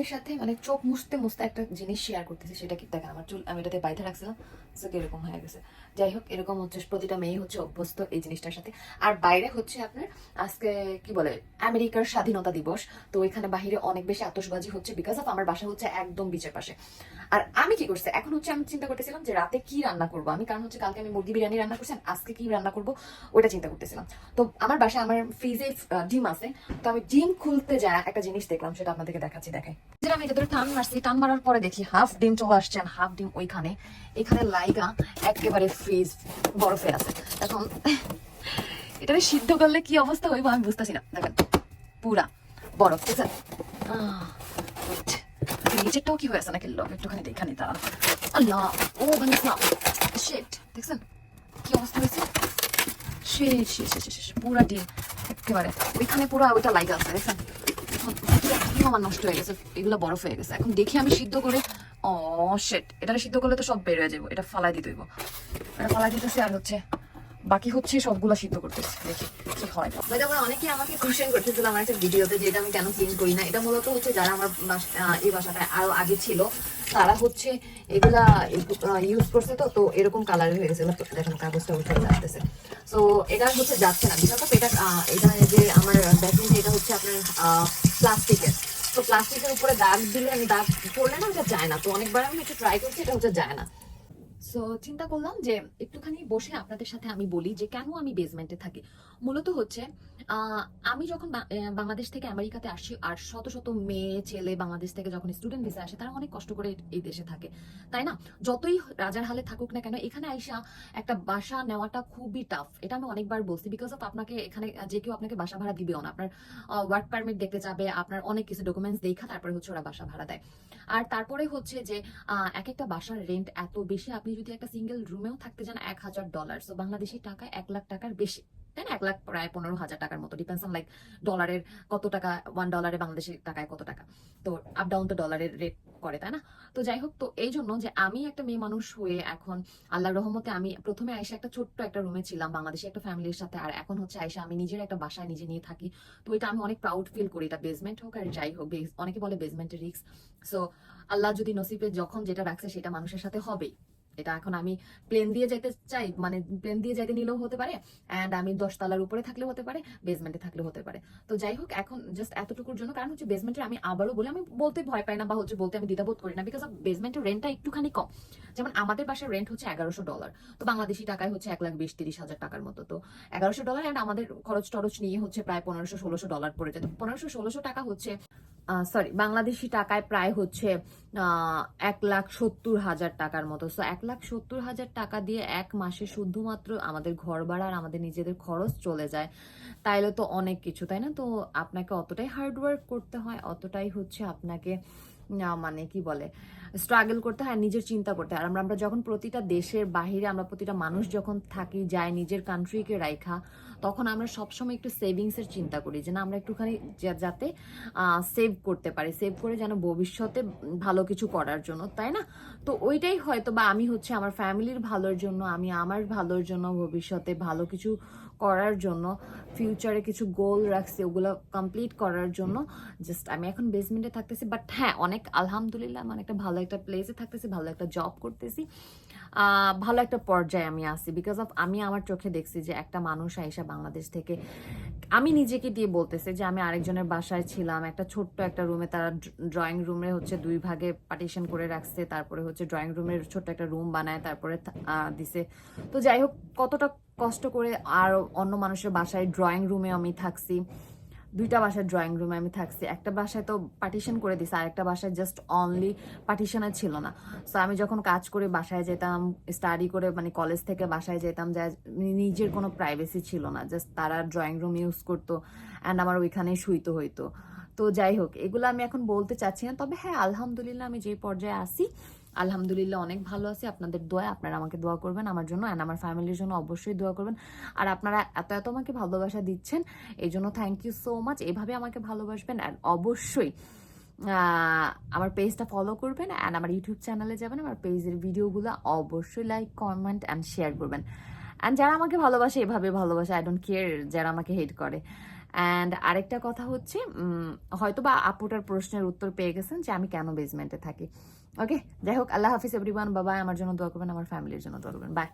আপনাদের সাথে মানে চোখ মুছতে মুছতে একটা জিনিস শেয়ার করতেছি, সেটা কি, দেখেন আমার চুল, আমি এটাতে বাইতে রাখছিলাম সো এরকম হয়ে গেছে। যাই হোক, এরকম হচ্ছে, প্রতিটা মেয়ে হচ্ছে অভ্যস্ত এই জিনিসটার সাথে। আর বাইরে হচ্ছে আপনার, আজকে কি বলে, আমেরিকার স্বাধীনতা দিবস, তো এখানে বাইরে অনেক বেশি আতশবাজি হচ্ছে বিকজ অফ আমার বাসা হচ্ছে একদম বিচের পাশে। আর আমি কি করছি, এখন হচ্ছে আমি চিন্তা করতেছিলাম যে রাতে কি রান্না করব আমি, কারণ হচ্ছে কালকে আমি মুরগি বিরিয়ানি রান্না করছি, আজকে কি রান্না করব ওটা চিন্তা করতেছিলাম। তো আমার বাসায়, আমার ফ্রিজে ডিম আছে, তো আমি ডিম খুলতে যা একটা জিনিস দেখলাম, সেটা আপনাদেরকে দেখাচ্ছি, দেখাই। যেটা আমি এদের টান মারছি, টান মারার পরে দেখি হাফ ডিম চলে আসছে আর হাফ ডিম ওইখানে। এখানে লাইগা একেবারে ফ্রিজ বরফে আছে। এখন এটাকে সিদ্ধ করলে কি অবস্থা হইব আমি বুঝতেছি না। দেখেন, পুরা বরফ, ঠিক আছে? নিচেরটাও কি হয়েছে নাকি? লোক, একটুখানি দেখানি তারা আল্লাহ, ও ভাঙিস শেট দেখছেন? কি অবস্থা হয়েছে? শেষ শেষ শেষ পুরা ডিম, একেবারে। ওইখানে পুরো ওইটা লাইগা আছে, দেখছেন? আমার নষ্ট হয়ে গেছে, এগুলো বরফ হয়ে গেছে। এখন দেখি আমি সিদ্ধ করে ও শেট এটা সিদ্ধ করলে তো সব বের হয়ে যাব, এটা ফালাই দিতে হইব এটা ফালাই দিতেছি আর হচ্ছে বাকি হচ্ছে সবগুলা সিদ্ধ করতেছি, দেখি কি হয়। তবে অনেকে আমাকে কোশ্চেন করতেছিল আমার একটা ভিডিওতে যে এটা আমি কেন ক্লিন করি না। এটা মূলত হচ্ছে যারা আমার এই বাসাটায় আরও আগে ছিল, তারা হচ্ছে এগুলা ইউজ করছে তো তো এরকম কালার হয়ে গেছে। দেখেন কাগজটা উঠে যাচ্ছে সো এটা হচ্ছে যাচ্ছে না। বিকজ এটা এটা যে আমার যে এটা হচ্ছে আপনার প্লাস্টিকের। তো প্লাস্টিকের উপরে দাগ দিলে, দাগ পড়লে না ওটা যায় না। তো অনেকবার আমি একটু ট্রাই করছি, এটা ওটা যায় না। সো চিন্তা করলাম যে একটুখানি বসে আপনাদের সাথে আমি বলি যে কেন আমি বেসমেন্টে থাকি। মূলত হচ্ছে আমি যখন বাংলাদেশ থেকে আমেরিকাতে আসি, আর শত শত মেয়ে, ছেলে বাংলাদেশ থেকে যখন স্টুডেন্ট ভিসা আসে, তারা অনেক কষ্ট করে এই দেশে থাকে। তাই না? যতই রাজার হালে থাকুক না কেন, এখানে আইসা একটা বাসা নেওয়াটা খুবই টাফ এটা আমি অনেকবার বলছি বিকজ অফ আপনাকে এখানে, যে কেউ আপনাকে বাসা ভাড়া দিবেও না। আপনার ওয়ার্ক পারমিট দেখতে যাবে, আপনার অনেক কিছু ডকুমেন্টস দেখা, তারপরে হচ্ছে ওরা বাসা ভাড়া দেয়। আর তারপরে হচ্ছে যে এক একটা বাসার রেন্ট এত বেশি, আপনি যদি একটা সিঙ্গেল রুমেও থাকতে চান, এক হাজার ডলার সো বাংলাদেশি টাকায় এক লাখ টাকার বেশি, তাই না? এক লাখ প্রায় পনেরো হাজার টাকার মতো ডিপেন্ডস অন লাইক ডলারের কত টাকা ওয়ান ডলারে বাংলাদেশি টাকায় কত টাকা। তো আপ ডাউন তো ডলারের রেট করে, তাই না? তো যাই হোক, তো এই জন্য যে আমি একটা মেয়ে মানুষ হয়ে এখন আল্লাহর রহমতে আমি প্রথমে আইসা একটা ছোট্ট একটা রুমে ছিলাম, বাংলাদেশে একটা ফ্যামিলির সাথে। আর এখন হচ্ছে আইসা আমি নিজের একটা বাসায় নিজে নিয়ে থাকি। তো এটা আমি অনেক প্রাউড ফিল করি, এটা বেসমেন্ট হোক আর যাই হোক অনেকে বলে বেসমেন্টের রিক্স সো আল্লাহ যদি নসিবে, যখন যেটা রাখছে সেটা মানুষের সাথে হবেই। এটা এখন আমি প্লেন দিয়ে যেতে চাই মানে প্লেন দিয়ে যেতে নিলেও হতে পারে অ্যান্ড আমি দশ তলার উপরে থাকলেও হতে পারে বেসমেন্টে থাকলেও হতে পারে। তো যাই হোক, এখন জাস্ট এতটুকুর জন্য, কারণ হচ্ছে বেসমেন্টের আমি আবারও বলে, আমি বলতে ভয় পাই না বা হচ্ছে বলতে আমি দ্বিধাবোধ করি না বিকজ অফ বেসমেন্টের রেন্টটা একটুখানি কম। যেমন আমাদের বাসার রেন্ট হচ্ছে এগারোশো ডলার তো বাংলাদেশি টাকায় হচ্ছে এক লাখ বিশ, তিরিশ হাজার টাকার মতো। তো এগারোশো ডলার অ্যান্ড আমাদের খরচ টরচ নিয়ে হচ্ছে প্রায় পনেরোশো, ষোলোশো ডলার পড়ে যায়। পনেরোশো, ষোলোশো টাকা হচ্ছে সরি বাংলাদেশি টাকায় প্রায় হচ্ছে এক লাখ সত্তর হাজার টাকার মতো। সো এক লাখ সত্তর হাজার টাকা দিয়ে এক মাসে শুধুমাত্র আমাদের ঘর ভাড়া আর আমাদের নিজেদের খরচ চলে যায়। তাইলে তো অনেক কিছু, তাই না? তো আপনাকে অতটাই হার্ডওয়ার্ক করতে হয়, অতটাই হচ্ছে আপনাকে মানে কি বলে স্ট্রাগল করতে হয়, নিজের চিন্তা করতে হয়। আমরা আমরা যখন প্রতিটা দেশের বাহিরে, আমরা প্রতিটা মানুষ যখন থাকি যায় নিজের কান্ট্রিকে রাইখা, তখন আমরা সবসময় একটু সেভিংসের চিন্তা করি, যে না, আমরা একটুখানি যাতে সেভ করতে পারি সেভ করে যেন ভবিষ্যতে ভালো কিছু করার জন্য, তাই না? তো ওইটাই হয়তো বা আমি হচ্ছে আমার ফ্যামিলির ভালোর জন্য, আমি আমার ভালোর জন্য ভবিষ্যতে ভালো কিছু করার জন্য ফিউচারে কিছু গোল রাখছি, ওগুলো কমপ্লিট করার জন্য জাস্ট আমি এখন বেসমেন্টে থাকতেছি বাট হ্যাঁ অনেক আলহামদুলিল্লাহ মানে একটা ভালো একটা প্লেসে থাকতেছি, ভালো একটা জব করতেছি। ভালো একটা পর্যায়ে আমি আছি বিকজ অফ আমি আমার চোখে দেখছি যে একটা মানুষ আইসা বাংলাদেশ থেকে, আমি নিজেকে দিয়ে বলতেছি যে আমি আরেকজনের বাসায় ছিলাম, একটা ছোট্ট একটা রুমে তারা ড্রয়িং রুমে হচ্ছে দুই ভাগে পার্টিশন করে রাখছে, তারপরে হচ্ছে ড্রয়িং রুমের ছোট্ট একটা রুম বানায়, তারপরে দিছে। তো যাই হোক, কতটা কষ্ট করে আর অন্য মানুষের বাসায় ড্রয়িং রুমে আমি থাকছি। দুইটা বাসায় ড্রয়িং রুমে আমি থাকছি। একটা বাসায় তো পার্টিশন করে দিছে, আর একটা বাসায় জাস্ট অনলি পার্টিশনে ছিল না। সো আমি যখন কাজ করে বাসায় যেতাম স্টাডি করে মানে কলেজ থেকে বাসায় যেতাম, যা নিজের কোনো প্রাইভেসি ছিল না। জাস্ট তারা ড্রয়িং রুম ইউজ করতো অ্যান্ড আমার ওইখানেই শুইতে হইতো। তো যাই হোক, এগুলো আমি এখন বলতে চাচ্ছি না। তবে হ্যাঁ আলহামদুলিল্লাহ আমি যে পর্যায়ে আসি আলহামদুলিল্লাহ অনেক ভালো আছি। আপনাদের দোয়া আপনারা আমাকে দোয়া করবেন আমার জন্য অ্যান্ড আমার ফ্যামিলির জন্য অবশ্যই দোয়া করবেন। আর আপনারা এত এত আমাকে ভালোবাসা দিচ্ছেন এই জন্য থ্যাংক ইউ সো মাচ এভাবে আমাকে ভালোবাসবেন অ্যান্ড অবশ্যই আমার পেজটা ফলো করবেন অ্যান্ড আমার ইউটিউব চ্যানেলে যাবেন, আমার পেজের ভিডিওগুলো অবশ্যই লাইক কমেন্ট অ্যান্ড শেয়ার করবেন। অ্যান্ড যারা আমাকে ভালোবাসে, এভাবে ভালোবাসে আই ডোন্ট কেয়ার যারা আমাকে হেট করে। অ্যান্ড আরেকটা কথা হচ্ছে হয়তো বা আপুটার প্রশ্নের উত্তর পেয়ে গেছেন যে আমি কেন বেসমেন্টে থাকি। ওকে যাই হোক, আল্লাহ হাফিজ এভরিওয়ান বাবা আমার জন্য দোয়া করবেন, আমার ফ্যামিলির জন্য দোয়া করবেন। বাই